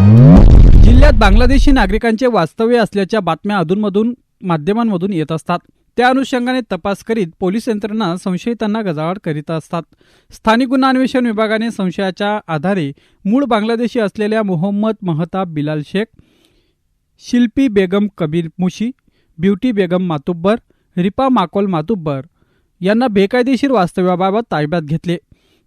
जिल्ह्यात बांगलादेशी नागरिकांचे वास्तव्य असल्याच्या बातम्या अधूनमधून माध्यमांमधून येत असतात. त्या अनुषंगाने तपास करीत पोलीस यंत्रणा संशयितांना गजावाड करीत असतात. स्थानिक गुन्हा अन्वेषण विभागाने संशयाच्या आधारे मूळ बांगलादेशी असलेल्या मोहम्मद महताब बिलाल शेख शिल्पी बेगम कबीर मुशी ब्युटी बेगम मातुब्बर रिपा माकोल मातुब्बर यांना बेकायदेशीर वास्तव्याबाबत ताब्यात घेतले.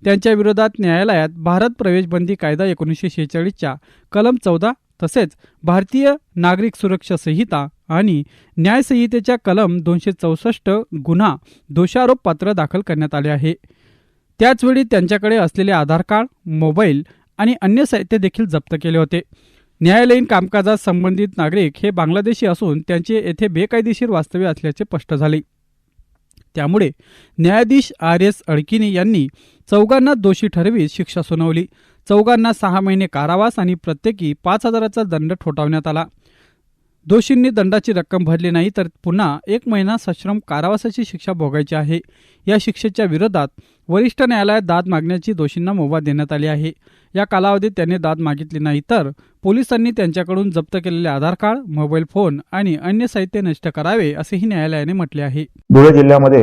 त्यांच्या विरोधात न्यायालयात भारत प्रवेशबंदी कायदा एकोणीसशे शेहेचाळीसच्या कलम चौदा तसेच भारतीय नागरिक सुरक्षा संहिता आणि न्यायसंहितेच्या कलम दोनशे चौसष्ट गुन्हा दोषारोप पत्र दाखल करण्यात आले आहे. त्याचवेळी त्यांच्याकडे असलेले आधार कार्ड मोबाईल आणि अन्य साहित्य देखील जप्त केले होते. न्यायालयीन कामकाजात संबंधित नागरिक हे बांगलादेशी असून त्यांचे येथे बेकायदेशीर वास्तव्य असल्याचे स्पष्ट झाले. त्यामुळे न्यायाधीश आर एस अडकिने यांनी चौघांना दोषी ठरवीत शिक्षा सुनावली. चौघांना सहा महिने कारावास आणि प्रत्येकी पाच हजाराचा दंड ठोठावण्यात आला. दोषींनी दंडाची रक्कम भरली नाही तर पुन्हा एक महिना सश्रम कारावासाची शिक्षा भोगायची आहे. या शिक्षेच्या विरोधात वरिष्ठ न्यायालयात दाद मागण्याची दोषींना मुभा देण्यात आली आहे. या कालावधीत त्यांनी दाद मागितली नाही तर पोलिसांनी त्यांच्याकडून जप्त केलेले आधार कार्ड मोबाईल फोन आणि अन्य साहित्य नष्ट करावे असेही न्यायालयाने म्हटले आहे. धुळे जिल्ह्यामध्ये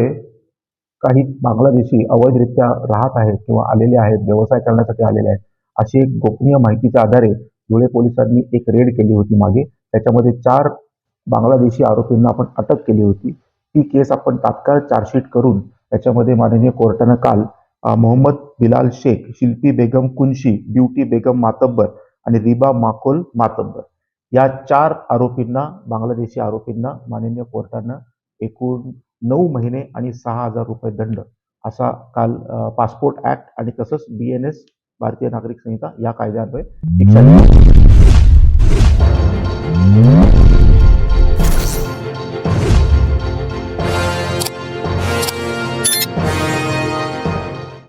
काही बांगलादेशी अवैधरित्या राहत आहेत किंवा आलेले आहेत व्यवसाय करण्यासाठी आलेले आहेत अशी एक गोपनीय माहितीच्या आधारे धुळे पोलिसांनी एक रेड केली होती मागे. त्याच्यामध्ये चार बांगलादेशी आरोपींना आपण अटक केली होती. ती केस आपण तात्काळ चार्जशीट करून त्याच्यामध्ये माननीय कोर्टानं काल मोहम्मद बिलाल शेख शिल्पी बेगम कुंशी ब्युटी बेगम मातब्बर आणि रिबा माकोल मातब्बर या चार आरोपींना बांगलादेशी आरोपींना माननीय कोर्टानं एकूण नऊ महिने आणि सहा हजार रुपये दंड असा काल पासपोर्ट ऍक्ट आणि तसंच बी एन एस भारतीय नागरिक संहिता या कायद्यान्वये शिक्षा